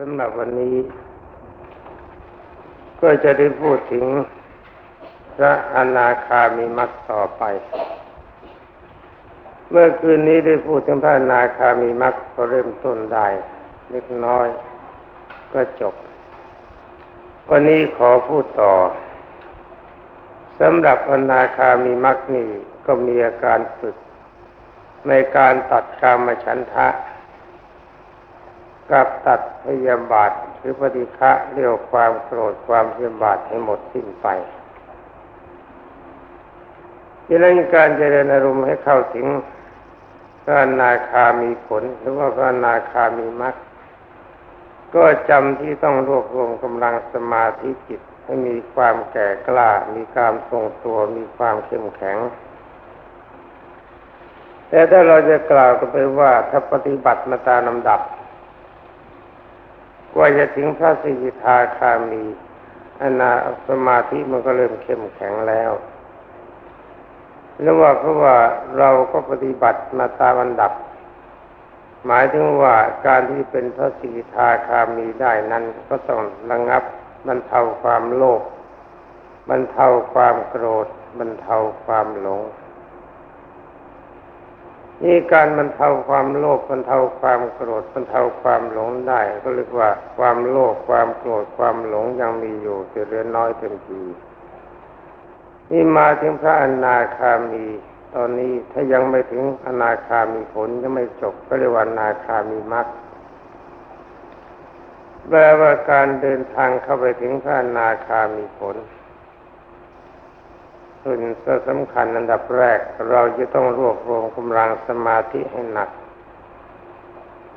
สำหรับวันนี้ ก็จะได้พูดถึงพระอนาคามีมักต่อไป เมื่อคืนนี้ได้พูดถึงพระอนาคามีมักก็เริ่มต้นได้เล็กน้อย ก็จบ วันนี้ขอพูดต่อสำหรับอนาคามีมักนี่ก็มีอาการฝึกในการตัดกามฉันทะ กับตัดพยาบาทหรือปฏิฆะเรียกความโกรธความพยาบาทให้หมดสิ้นไปดังนั้นการเจริญอารมณ์ให้เข้าถึงพระนาคามีผล หรือว่าพระนาคามีมรรคก็จำที่ต้องรวบรวมกำลังสมาธิจิตให้มีความแก่กล้า มีความทรงตัว มีความเข้มแข็ง แต่ถ้าเราจะกล่าวกันไปว่าถ้าปฏิบัติมาตามลำดับ กว่าจะถึงพระสิกิทาคามีอนาสมาธิมันก็เริ่มเข้มแข็งแล้วแล้วว่าเพราะว่าเราก็ปฏิบัติมาตามอันดับ หมายถึงว่าการที่เป็นพระสิกิทาคามีได้นั้น ก็ต้องระงับบรรเทาความโลภบรรเทาความโกรธบรรเทาความหลง นี่การบรรเทาความโลภบรรเทาความโกรธบรรเทาความหลงได้ ก็เรียกว่าความโลภความโกรธความหลงยังมีอยู่แต่เหลือน้อยเต็มทีนี่มาถึงพระอนาคามี ตอนนี้ถ้ายังไม่ถึงอนาคามีผลยังไม่จบก็เรียกว่าอนาคามีมรรคแปลว่าการเดินทางเข้าไปถึงพระอนาคามีผล ส่วนสำคัญอันดับแรก เราจะต้องรวบรวมกำลังสมาธิให้หนัก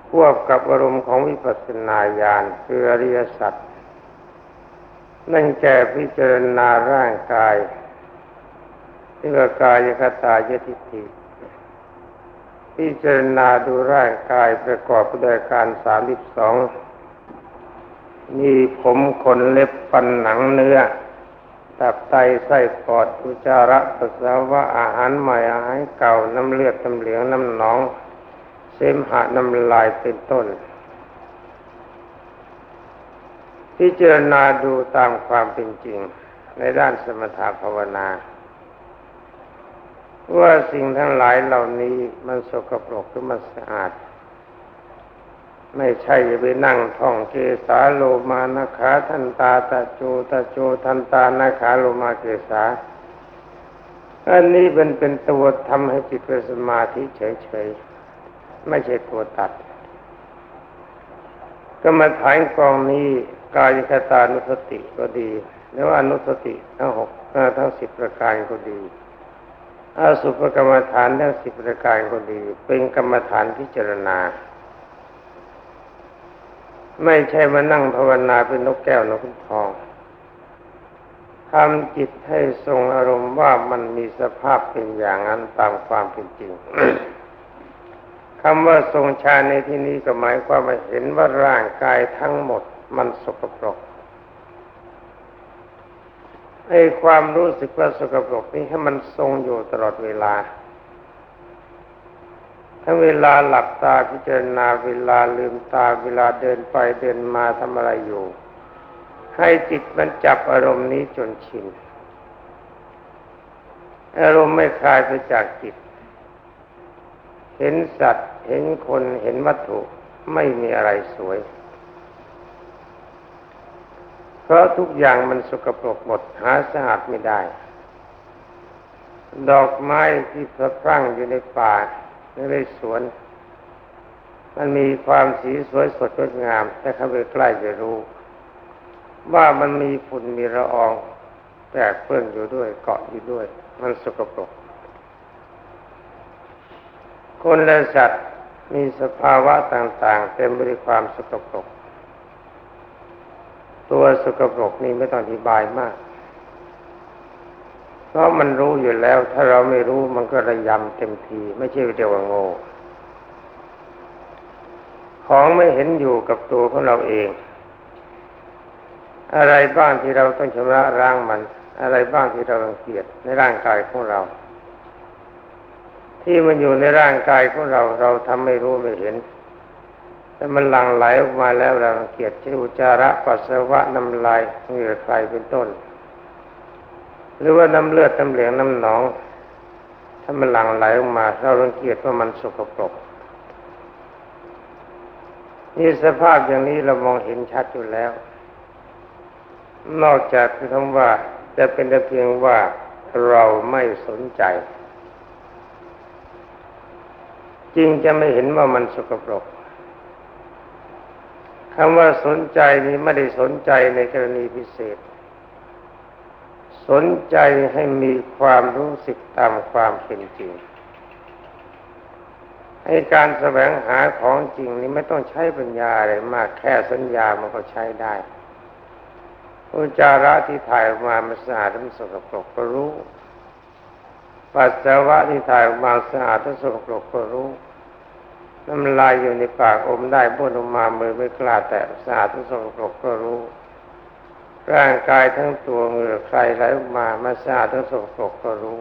ควบกับอารมณ์ของวิปัสสนาญาณคืออริยสัจนั่นแก่พิจารณาร่างกายที่ว่ากายคตายทิฏฐิพิจารณาดูร่างกายประกอบด้วยการสามสิบสองมีผมขนเล็บฟันหนังเนื้อ ตับไตไส้ปอดอุจจาระปัสสาวะอาหารใหม่อาหารเก่าน้ำเลือดน้ำเหลืองน้ำหนอง เสมหะน้ำลายเป็นต้น พิจารณาดูตามความเป็นจริง ในด้านสมถะภาวนา ว่าสิ่งทั้งหลายเหล่านี้มันสกปรกหรือมันสะอาด ไม่ใช่ไปนั่งท่องเกสาโลมานาขาทันตาตะโจตะโจทันตานาขาโลมาเกสาอันนี้เป็นเป็นตัวทำให้จิตเป็นสมาธิเฉยๆไม่ใช่ตัวตัดก็มาฐานกองนี้กายคตานุสติก็ดีหรือว่าอนุสติทั้งหกทั้งสิบประการก็ดีอาสุภกรรมฐานทั้งสิบประการก็ดี เป็นกรรมฐานพิจารณา ไม่ใช่มานั่งภาวนาเป็นนกแก้วนกขุนทองทำจิตให้ทรงอารมณ์ว่ามันมีสภาพเป็นอย่างนั้นตามความเป็นจริงคำว่าทรงฌานในที่นี้ก็หมายความว่าเห็นว่าร่างกายทั้งหมดมันสกปรกไอ้ความรู้สึกว่าสกปรกนี้ให้มันทรงอยู่ตลอดเวลา ทั้งเวลาหลับตาพิจารณาเวลาลืมตาเวลาเดินไปเดินมาทำอะไรอยู่ ให้จิตมันจับอารมณ์นี้จนชินอารมณ์ไม่คลายไปจากจิต เห็นสัตว์ เห็นคนเห็นวัตถุไม่มีอะไรสวย เพราะทุกอย่างมันสกปรกหมดหาสะอาดไม่ได้ ดอกไม้ที่พระพรั่งอยู่ในป่า ในสวน มันมีความสีสวยสดงดงามแต่เข้าไปใกล้จะรู้ ว่ามันมีฝุ่นมีละอองแตกเปื้อนอยู่ด้วยเกาะอยู่ด้วย มันสกปรกคนและสัตว์มีสภาวะต่างๆ เต็มไปด้วยความสกปรก ตัวสกปรกนี่ไม่ต้องอธิบายมาก เพราะมันรู้อยู่แล้ว ถ้าเราไม่รู้มันก็ระยำเต็มที ไม่ใช่เดียวว่าโง่ของไม่เห็นอยู่กับตัวของเราเอง อะไรบ้างที่เราต้องชำระล้างมัน อะไรบ้างที่เราต้องเกลียดในร่างกายของเรา ที่มันอยู่ในร่างกายของเรา เราทำไม่รู้ไม่เห็นแต่มันหลั่งไหลออกมาแล้วเราเกียดเช่นอุจาระปัสสาวะน้ำลายเหงื่อใครเป็นต้น หรือว่าน้ำเลือดน้ำเหลืองน้ำหนอง ถ้ามันหลั่งไหลออกมา เรารังเกียจว่ามันสกปรกนี่สภาพอย่างนี้เรามองเห็นชัดอยู่แล้ว นอกจากคำว่าจะเป็นแต่เพียงว่าเราไม่สนใจ จริงจะไม่เห็นว่ามันสกปรกคำว่าสนใจนี้ไม่ได้สนใจในกรณีพิเศษ สนใจให้มีความรู้สึกตามความเป็นจริง ให้การแสวงหาของจริงนี้ไม่ต้องใช้ปัญญาอะไรมากแค่สัญญามันก็ใช้ได้อุจาระที่ถ่ายออกมามันสะอาดมันสกปรกก็รู้ปัสสาวะที่ถ่ายออกมาสะอาดทั้งสกปรกก็รู้ น้ำลายอยู่ในปากอมได้บ้วนออกมามือไม่กล้าแตะสะอาดทั้งสกปรกก็รู้ ร่างกายทั้งตัวเหงื่อใครไหลออกมามาสะอาดทั้งสกปรกก็รู้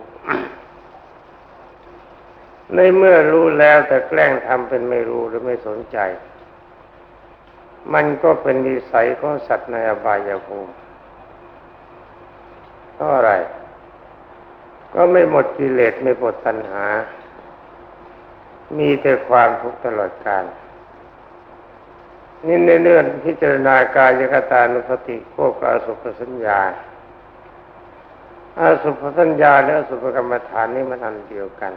ในเมื่อรู้แล้วแต่แกล้งทำเป็นไม่รู้หรือไม่สนใจ มันก็เป็นนิสัยของสัตว์ในอบายภูมิเพราะอะไร ก็ไม่หมดกิเลสไม่หมดตัณหา มีแต่ความทุกข์ตลอดกาล นี่ในเรื่องพิจารณากายกตานุสติพวกอสุภสัญญาอาสุภสัญญาและอสุภกรรมฐานนี่มันอันเดียวกัน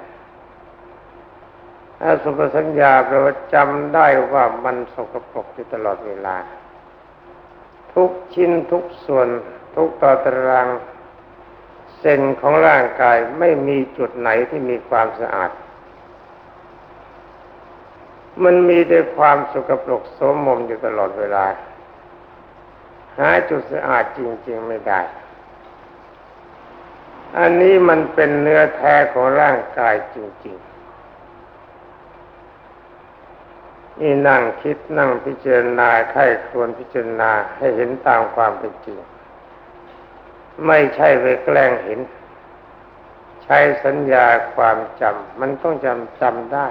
อาสุภสัญญาแปลว่าจำได้ว่ามันสกปรกอยู่ตลอดเวลา ทุกชิ้นทุกส่วน ทุกต่อตารางเส้นของร่างกายไม่มีจุดไหนที่มีความสะอาด มันมีแต่ความสกปรกโสมมอยู่ตลอดเวลา หาจุดสะอาดจริง ๆ ไม่ได้ อันนี้มันเป็นเนื้อแท้ของร่างกายจริง ๆ นี่นั่งคิดนั่งพิจารณาไข้ควรพิจารณาให้เห็นตามความเป็นจริง ไม่ใช่ไปแกล้งเห็น ใช้สัญญาความจำมันต้องจำจำได้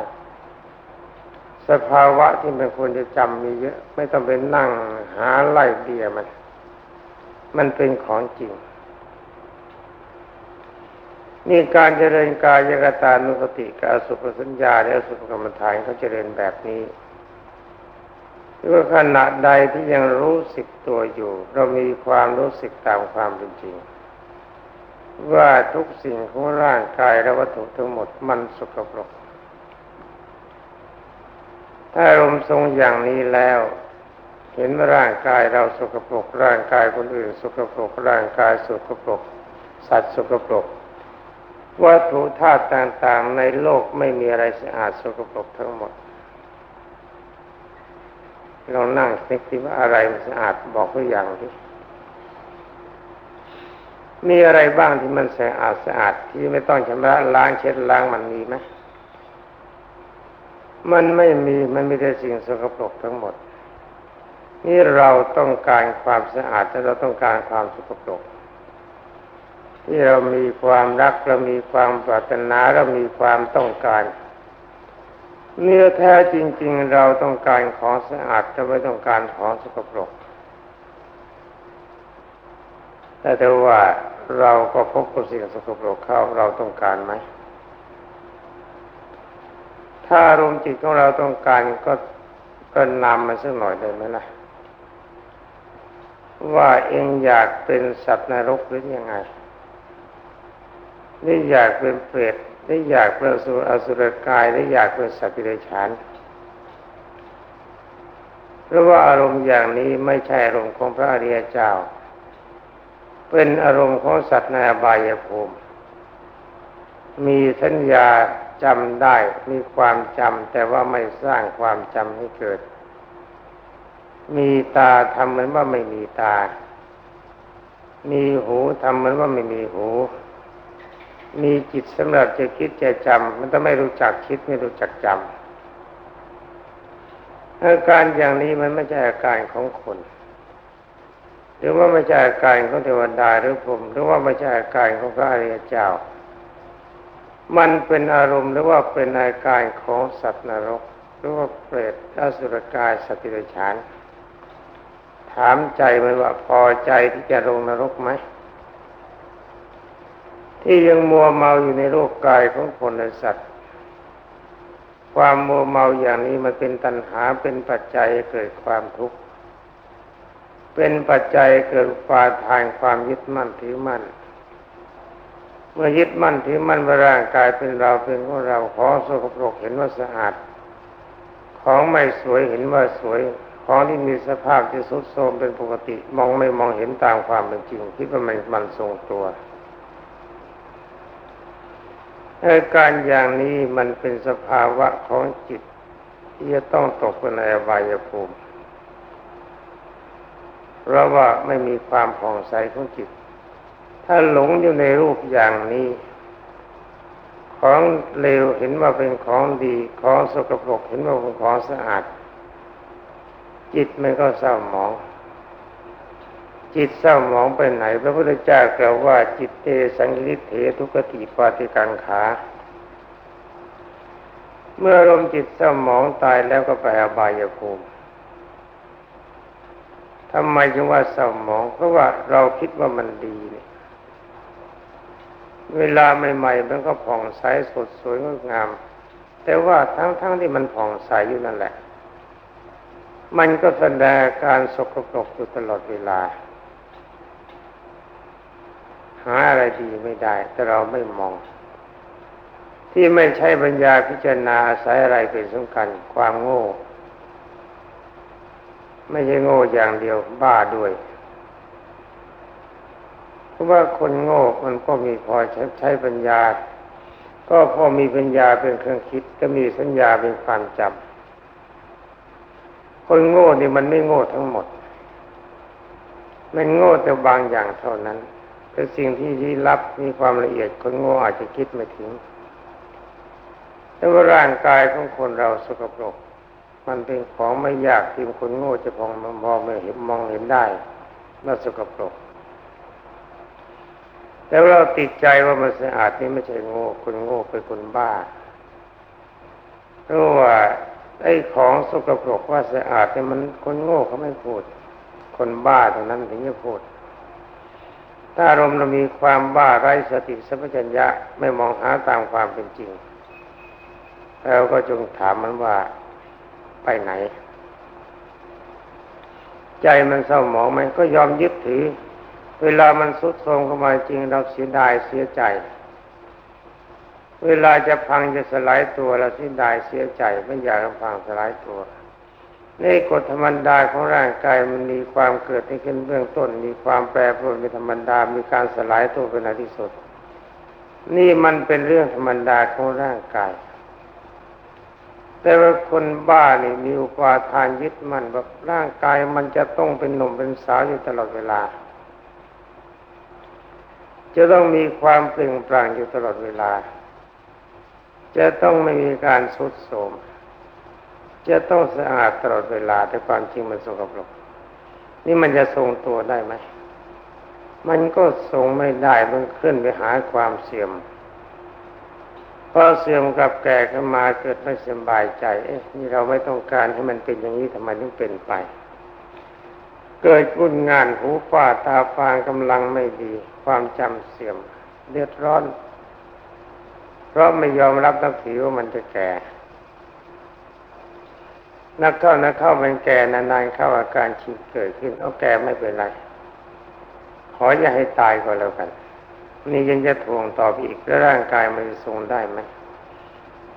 สภาวะที่มันควรจะจำมีเยอะ ไม่ต้องไปนั่งหาไล่เบียมัน มันเป็นของจริง นี่การเจริญกายกตานุสติกับสุภสัญญาและสุภกรรมฐานเขาเจริญแบบนี้หรือว่าขณะใดที่ยังรู้สึกตัวอยู่ เรามีความรู้สึกตามความเป็นจริง ว่าทุกสิ่งของร่างกายและวัตถุทั้งหมดมันสกปรก ถ้าอารมณ์ทรงอย่างนี้แล้ว เห็นว่าร่างกายเราสกปรกร่างกายคนอื่นสกปรกร่างกายสกปรกสัตว์สกปรกวัตถุธาตุต่างๆในโลกไม่มีอะไรสะอาดสกปรกทั้งหมดลองนั่งคิดว่าอะไรมันสะอาดบอกตัวอย่างดิมีอะไรบ้างที่มันสะอาดสะอาดที่ไม่ต้องชำระล้างเช็ดล้างมันมีไหม มันไม่มีมันมีแต่สิ่งสกปรกทั้งหมด นี่เราต้องการความสะอาดแต่เราต้องการความสกปรกที่เรามีความรักเรามีความปรารถนาเรามีความต้องการเนื้อแท้จริง ๆ เราต้องการของสะอาดจะไม่ต้องการของสกปรกแต่ถ้าว่าเราก็พบกับสิ่งสกปรกเข้าเราต้องการไหม ถ้าอารมณ์จิตของเราต้องการก็ก็นำมาสักหน่อยได้ไหมล่ะ ว่าเองอยากเป็นสัตว์นรกหรือยังไงนี่อยากเป็นเปรตได้อยากเป็นสุอสุรกายได้อยากเป็นสัตว์ปิเดชานเพราะว่าอารมณ์อย่างนี้ไม่ใช่อารมณ์ของพระอริยเจ้า เป็นอารมณ์ของสัตว์ในอบายภูมิ มีสัญญา จำได้มีความจำแต่ว่าไม่สร้างความจำให้เกิด มีตาทำเหมือนว่าไม่มีตา มีหูทำเหมือนว่าไม่มีหู มีจิตสำหรับจะคิดจะจำมันต้องไม่รู้จักคิดไม่รู้จักจำอาการอย่างนี้มันไม่ใช่อาการของคนหรือว่าไม่ใช่อาการของเทวดาหรือผม หรือว่าไม่ใช่อาการของพระอริยเจ้า มันเป็นอารมณ์หรือว่าเป็นอาการของสัตว์นรก หรือว่าเปรตอสุรกายสติรฉาน ถามใจมันว่าพอใจที่จะลงนรกไหม ที่ยังมัวเมาอยู่ในโลกกายของคนและสัตว์ ความมัวเมาอย่างนี้มันเป็นตัณหาเป็นปัจจัยเกิดความทุกข์ เป็นปัจจัยเกิดฟาทานความยึดมั่นถือมั่น เมื่อยึดมั่นถือมั่นว่าร่างกายเป็นเราเป็นของเราของสกปรกเห็นว่าสะอาด ของไม่สวยเห็นว่าสวย ของที่มีสภาพที่สุดโทรมเป็นปกติ มองไม่มองเห็นตามความเป็นจริงคิดว่ามันมันทรงตัวอาการอย่างนี้มันเป็นสภาวะของจิตที่จะต้องตกในอบายภูมิ เพราะว่าไม่มีความผ่องใสของจิต ถ้าหลงอยู่ในรูปอย่างนี้ ของเลวเห็นว่าเป็นของดี ของสกปรกเห็นว่าเป็นของสะอาด จิตมันก็เศร้าหมอง จิตเศร้าหมองไปไหน พระพุทธเจ้ากล่าวว่า จิตเตสังลิเถทุกติปาติกังขาเมื่อลมจิตเศร้าหมองตายแล้วก็ไปอบายภูมิทำไมจึงว่าเศร้าหมอง เพราะว่าเราคิดว่ามันดีเนี่ย เวลาใหม่ๆมันก็ผ่องใสสดสวยงดงาม แต่ว่าทั้งๆทที่มันผ่องใสอยู่นั่นแหละ มันก็แสดงการสกปรกอยู่ตลอดเวลา หาอะไรดีไม่ได้ แต่เราไม่มอง ที่ไม่ใช่ปัญญาพิจารณาอาศัยอะไรเป็นสำคัญความโง่ ไม่ใช่โง่อย่างเดียวบ้าด้วย ราะว่าคนโง่มันก็มีพอใช้ใช้ปัญญา ก็พอมีปัญญาเป็นเครื่องคิด ก็มีสัญญาเป็นความจำคนโง่นี่มันไม่โง่ทั้งหมด มันโง่แต่บางอย่างเท่านั้นแต่สิ่งที่ที่รับมีความละเอียดคนโง่อาจจะคิดไม่ถึงแต่ว่าร่างกายของคนเราสกปรก มันเป็นของไม่ยากที่คนโง่จะพองมองไม่เห็นมองเห็นได้ว่าสกปรก แต่เราติดใจว่ามันสะอาดนี่ไม่ใช่โง่คนโง่เป็นคนบ้าเพราะว่าไอ้ของสกปรกว่าสะอาดเนี่ยมันคนโง่เขาไม่พูด คนบ้าเท่านั้นถึงจะพูด ถ้าอารมณ์เรามีความบ้าไร้สติสัมปชัญญะไม่มองหาตามความเป็นจริงเราก็จงถามมันว่าไปไหน ใจมันเศร้าหมองมันก็ยอมยึดถือ เวลามันสุดโทรมเข้ามาจริงเราเสียดายเสียใจ เวลาจะพังจะสลายตัวเราเสียดายเสียใจ ไม่อยากพังสลายตัวในกฎธรรมดาของร่างกายมันมีความเกิดขึ้นเบื้องต้น มีความแปรปรวนเป็นธรรมดา มีการสลายตัวเป็นอันที่สุด นี่มันเป็นเรื่องธรรมดาของร่างกาย แต่ว่าคนบ้านี่มีอุปาทานยึดมั่นว่าร่างกายมันจะต้องเป็นหนุ่มเป็นสาวอยู่ตลอดเวลา จะต้องมีความเปล่งปลั่งอยู่ตลอดเวลา จะต้องไม่มีการสุดโทรมจะต้องสะอาดตลอดเวลา แต่ความจริงมันสกปรกนี่มันจะทรงตัวได้ไหม มันก็ทรงไม่ได้มันขึ้นไปหาความเสื่อมพอเสื่อมกับแก่ขึ้นมาเกิดไม่สบายใจ เอ๊ะนี่เราไม่ต้องการให้มันเป็นอย่างนี้ทำไมถึงเป็นไป เกิดกุนงานหูฝ้าตาฟางกำลังไม่ดี ความจำเสื่อมเดือดร้อน เพราะไม่ยอมรับนับถือว่ามันจะแก่ นักเข้านักเข้ามันแก่นานๆเข้าอาการฉีดเกิดขึ้นเอาแก่ไม่เป็นไร ขออย่าให้ตายก็แล้วกัน นี่ยังจะทวงตอไปอีกแล้วร่างกายมันจะทรงได้ไหม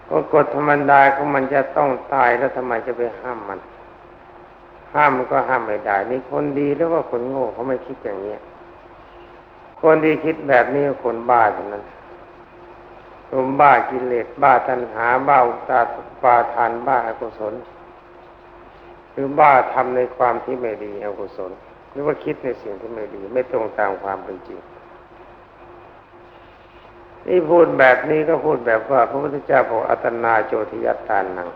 ก็กฎธรรมดาของมันจะต้องตายแล้วทำไมจะไปห้ามมัน ห้ามมันก็ห้ามไม่ได้ นี่คนดีหรือว่าคนโง่เขาไม่คิดอย่างนี้ คนที่คิดแบบนี้คนบ้าเท่านั้นคนบ้ากิเลสบ้าตัณหาบ้าอุตาปาทานบ้าอกุศล หรือบ้าทำในความที่ไม่ดีอกุศล หรือว่าคิดในสิ่งที่ไม่ดี ไม่ตรงตามความเป็นจริงนี่พูดแบบนี้ก็พูดแบบว่า พระพุทธเจ้าบอกอัตนาโจทิยตานัง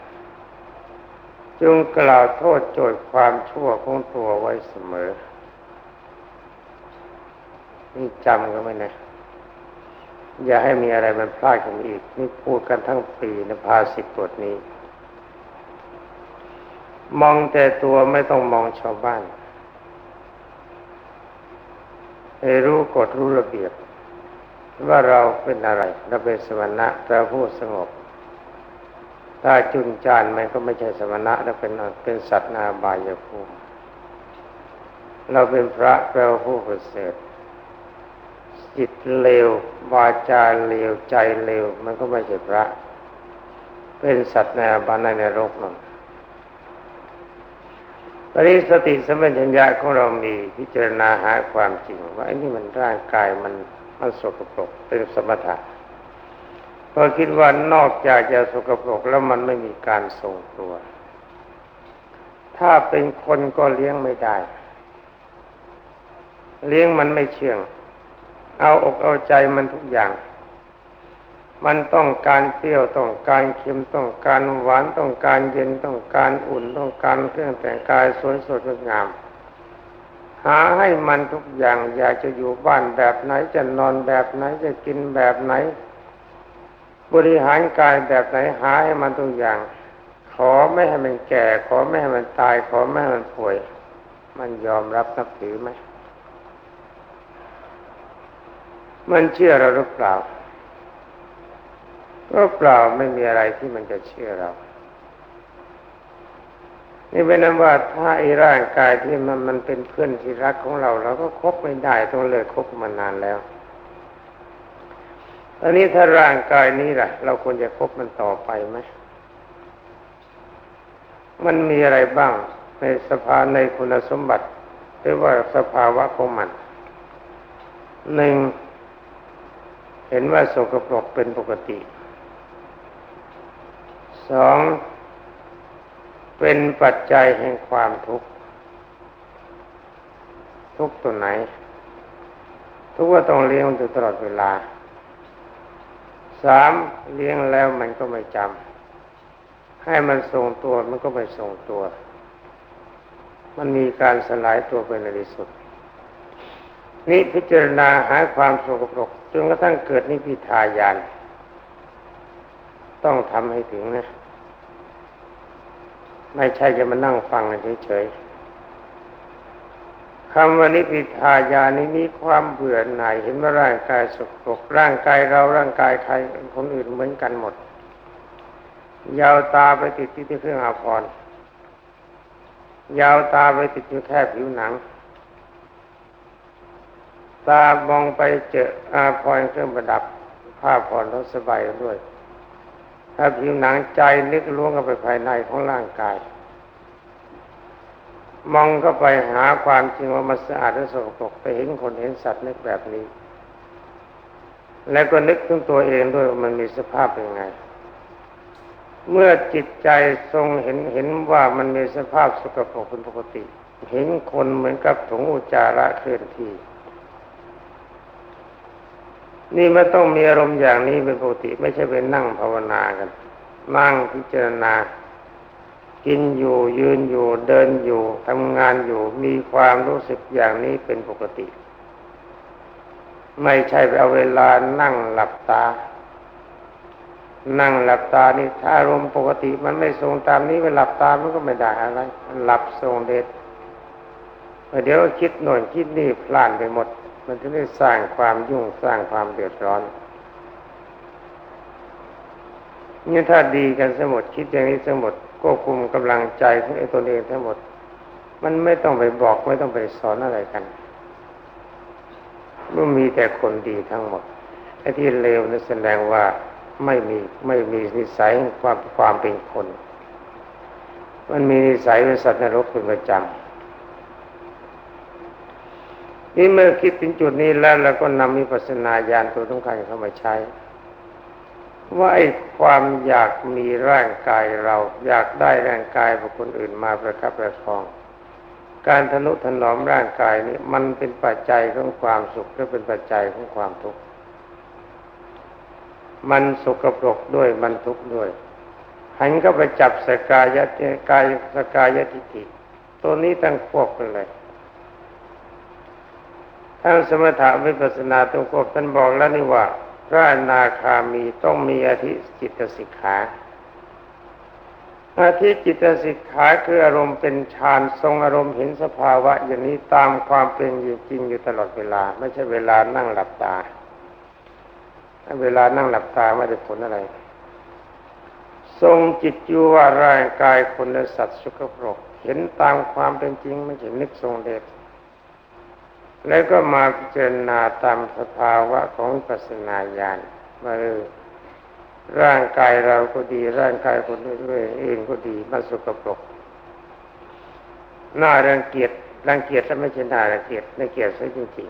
จงกล่าวโทษโจทย์ความชั่วของตัวไว้เสมอ นี่จำกันไว้นะอย่าให้มีอะไรมันพลาดกันอีก นี่พูดกันทั้งปีในภาสิบทนี้ มองแต่ตัวไม่ต้องมองชาวบ้านให้รู้กฎรู้ระเบียบ ว่าเราเป็นอะไรเราเป็นสมณะแปลผู้สงบ ถ้าจุนจานมันก็ไม่ใช่สมณะแล้วเป็นเป็นสัตว์นาบายภูมิเราเป็นพระแปลผู้ประเสริฐ จิตเลววาจาเลวใจเลวมันก็ไม่ใช่พระ เป็นสัตว์ในอบายในโลกนั่นตอนนี้สติสมัญญาของเรามีพิจารณาหาความจริงว่าไอ้นี่มันร่างกายมันมันสกปรกเป็นสมถะพอคิดว่านอกจากจะสกปรกแล้วมันไม่มีการทรงตัว ถ้าเป็นคนก็เลี้ยงไม่ได้ เลี้ยงมันไม่เชื่อง เอาอกเอาใจมันทุกอย่าง มันต้องการเปรี้ยวต้องการเค็มต้องการหวานต้องการเย็นต้องการอุ่นต้องการเครื่องแต่งกายสวยสดงดงาม หาให้มันทุกอย่าง อยากจะอยู่บ้านแบบไหนจะนอนแบบไหนจะกินแบบไหน บริหารกายแบบไหนหาให้มันทุกอย่าง ขอไม่ให้มันแก่ ขอไม่ให้มันตาย ขอไม่ให้มันป่วย มันยอมรับนับถือไหม มันเชื่อเราหรือเปล่า ก็เปล่าไม่มีอะไรที่มันจะเชื่อเรา นี่เป็นนั้นว่าถ้าไอ้ร่างกายที่มันมันเป็นเพื่อนที่รักของเราเราก็คบไม่ได้ต้องเลิกคบมานานแล้วตอนนี้ถ้าร่างกายนี้ล่ะ เราควรจะคบมันต่อไปไหมมันมีอะไรบ้างในสภาในคุณสมบัติ หรือว่าสภาวะของมันหนึ่ง เห็นว่าสกปรกเป็นปกติสองเป็นปัจจัยแห่งความทุกข์ ทุกตัวไหน ทุกว่าต้องเลี้ยงอยู่ตลอดเวลาสามเลี้ยงแล้วมันก็ไม่จำให้มันทรงตัวมันก็ไม่ทรงตัว มันมีการสลายตัวเป็นในที่สุด นี่พิจารณาหาความสกปรกจนกระทั่งเกิดนิพิทายาน ต้องทำให้ถึงนะ ไม่ใช่จะมานั่งฟังเฉยๆคำว่านิพิทายานี้มีความเบื่อหน่ายเห็นว่าร่างกายสกปรกร่างกายเราร่างกายใครคนอื่นเหมือนกันหมด ยาวตาไปติดที่เครื่องอาภรณ์ยาวตาไปติดอยู่แค่ผิวหนัง ตามองไปเจออาพรเครื่องประดับ ผ้าผ่อนรถสบายด้วย ถ้าผิวหนังใจนึกล้วงเข้าไปภายในของร่างกาย มองเข้าไปหาความจริงว่ามันสะอาดและสกปรกไปเห็นคนเห็นสัตว์นึกแบบนี้ แล้วก็นึกถึงตัวเองด้วยว่ามันมีสภาพเป็นไง เมื่อจิตใจทรงเห็นเห็นว่ามันมีสภาพสกปรกเป็นปกติ เห็นคนเหมือนกับถุงอุจจาระเคลื่อนที่ นี่มันต้องมีอารมณ์อย่างนี้เป็นปกติ ไม่ใช่เป็นนั่งภาวนากัน นั่งพิจารณา กินอยู่ยืนอยู่เดินอยู่ทำงานอยู่ มีความรู้สึกอย่างนี้เป็นปกติ ไม่ใช่ไปเอาเวลานั่งหลับตา นั่งหลับตานี่ถ้าอารมณ์ปกติมันไม่ทรงตามนี้ไปหลับตามันก็ไม่ได้อะไรหลับทรงเด็ดเดี๋ยวคิดหน่อยคิดนี่พลานไปหมด มันจะได้สร้างความยุ่งสร้างความเดือดร้อนนี่ถ้าดีกันสมดคิดอย่างนี้สมดควบคุมกำลังใจของไอ้ตนเองทั้งหมด มันไม่ต้องไปบอกไม่ต้องไปสอนอะไรกันมื่อมีแต่คนดีทั้งหมดไอ้ที่เลวนั่นแสดงว่าไม่มีไม่มีนิสัยความความเป็นคน มันมีนิสัยเป็นสัตว์นรกเป็นประจำ นี่เมื่อคิดถึงจุดนี้แล้วเราก็นำมิปัสนาญาณตัวสำคัญเข้ามาใช้ ว่าไอ้ความอยากมีร่างกายเรา อยากได้ร่างกายของคนอื่นมาประคับประคอง การทะนุถนอมร่างกายนี้มันเป็นปัจจัยของความสุขหรือเป็นปัจจัยของความทุกข์มันสุกปรกด้วยมันทุกข์ด้วยหันก็ไปจับสกายะกายสกายะทิฏฐิตัวนี้ตั้งควบกันเลย ทั้งสมถะวิปัสสนาตรงกบท่านบอกแล้วนี่ว่า พระนาคามีต้องมีอธิจิตสิกขาอาทิจิตสิกขาคืออารมณ์เป็นฌานทรงอารมณ์เห็นสภาวะ อย่างนี้ตามความเป็นอยู่จริงอยู่ตลอดเวลา ไม่ใช่เวลานั่งหลับตา เวลานั่งหลับตาไม่ได้ผลอะไร ทรงจิตอยู่ว่าร่างกายคนและสัตว์สุขปรกเห็นตามความเป็นจริงไม่ใช่นึกทรงเดช แล้วก็มาพิจารณาตามสภาวะของปัสนาญาณมาเออร่างกายเราก็ดีร่างกายคนอื่นก็ดีมันสกปรกน่ารังเกียจรังเกียจถ้าไม่ใช่น่ารังเกียจไม่เกียจซะจริง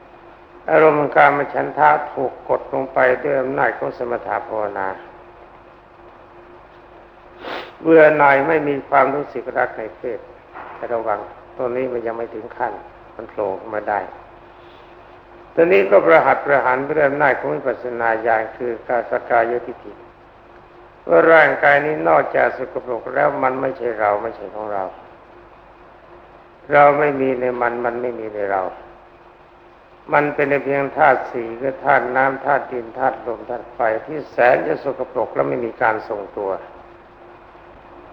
ๆ อารมณ์การมฉันทะถูกกดลงไปด้วยอำนาจของสมถะภาวนาเบื่อหน่ายไม่มีความรู้สึกรักในเพศแต่ระวังตัวนี้มันยังไม่ถึงขั้น มันโผล่ขึ้นมาได้ตอนนี้ก็ประหัตประหารเรื่องหน้าของวิปัสสนาญาณคือกาสกายทิฏฐิว่าร่างกายนี้นอกจากสกปรกแล้วมันไม่ใช่เราไม่ใช่ของเรา เราไม่มีในมันมันไม่มีในเรา มันเป็นเพียงธาตุสี่คือธาตุน้ำธาตุดินธาตุลมธาตุไฟที่แสนจะสกปรกและไม่มีการทรงตัว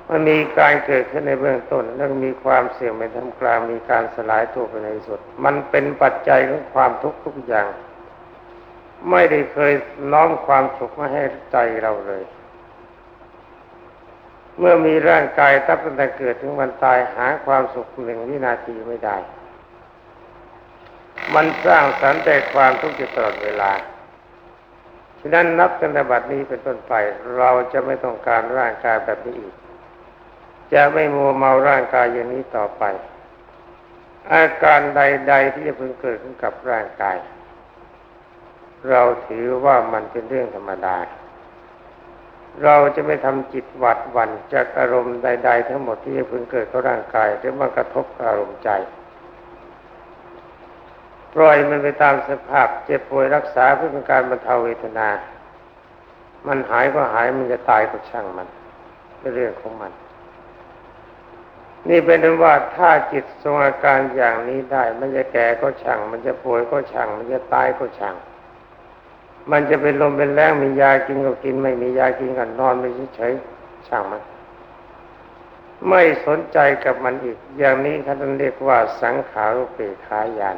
มันมีการเกิดขึ้นในเบื้องต้น แล้วมีความเสื่อมในทำกลางมีการสลายตัวไปในสุด มันเป็นปัจจัยของความทุกข์ทุกอย่าง ไม่ได้เคยน้อมความสุขมาให้ใจเราเลย เมื่อมีร่างกายตั้งแต่เกิดถึงวันตายหาความสุขหนึ่งวินาทีไม่ได้ มันสร้างสรรค์แต่ความทุกข์อยู่ตลอดเวลาฉะนั้นนับตั้งแต่บัดนี้เป็นต้นไป เราจะไม่ต้องการร่างกายแบบนี้อีก จะไม่มัวเมาร่างกายอย่างนี้ต่อไป อาการใด ๆ ที่จะพึงเกิดขึ้นกับร่างกาย เราถือว่ามันเป็นเรื่องธรรมดา เราจะไม่ทำจิตหวัดหวั่นจากอารมณ์ใด ๆ ทั้งหมดที่จะพึงเกิดกับร่างกายหรือมากระทบอารมณ์ใจปล่อยมันไปตามสภาพเจ็บป่วยรักษาเพื่อเป็นการบรรเทาเวทนา มันหายก็หายมันจะตายก็ช่างมันเป็นเรื่องของมัน นี่เป็นว่าถ้าจิตทรงอาการอย่างนี้ได้ มันจะแก่ก็ช่าง มันจะป่วยก็ช่าง มันจะตายก็ช่าง มันจะเป็นลมเป็นแรงมียากินก็กิน ไม่มียากินก็นอนไม่เฉยช่างมัน ไม่สนใจกับมันอีก อย่างนี้ท่านเรียกว่าสังขารุเปขายาน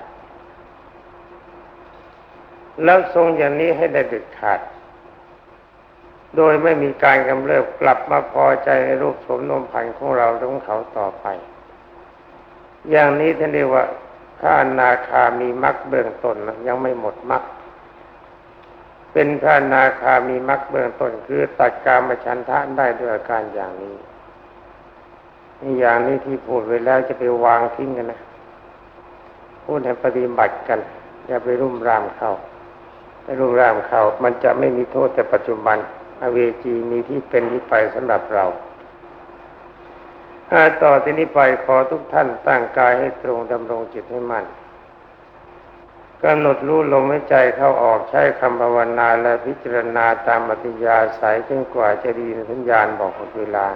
แล้วทรงอย่างนี้ให้ได้เด็ดขาด โดยไม่มีการกำเริบกลับมาพอใจในรูปสมนมพันธ์ของเราของเขาต่อไป อย่างนี้ท่านเรียกว่าถ้านาคามีมรรคเบื้องต้นนะยังไม่หมดมรรคเป็นพระนาคามีมรรคเบื้องต้นคือตัดการมาชันทะได้ด้วยอาการอย่างนี้นี่อย่างนี้ที่พูดไว้แล้วจะไปวางทิ้งกันนะพูดให้ปฏิบัติกัน อย่าไปรุ่มรามเขาไปรุ่มรามเขา มันจะไม่มีโทษแต่ปัจจุบัน อเวจีมีที่เป็นที่ไปสำหรับเราต่อที่นี้ไปขอทุกท่านตั้งกายให้ตรงดำรงจิตให้มั่นกำหนดรู้ลมหายใจเข้าออกใช้คำภาวนาและพิจารณาตามอัติยาสายจนกว่าจะดีสัญญาณบอกเวลา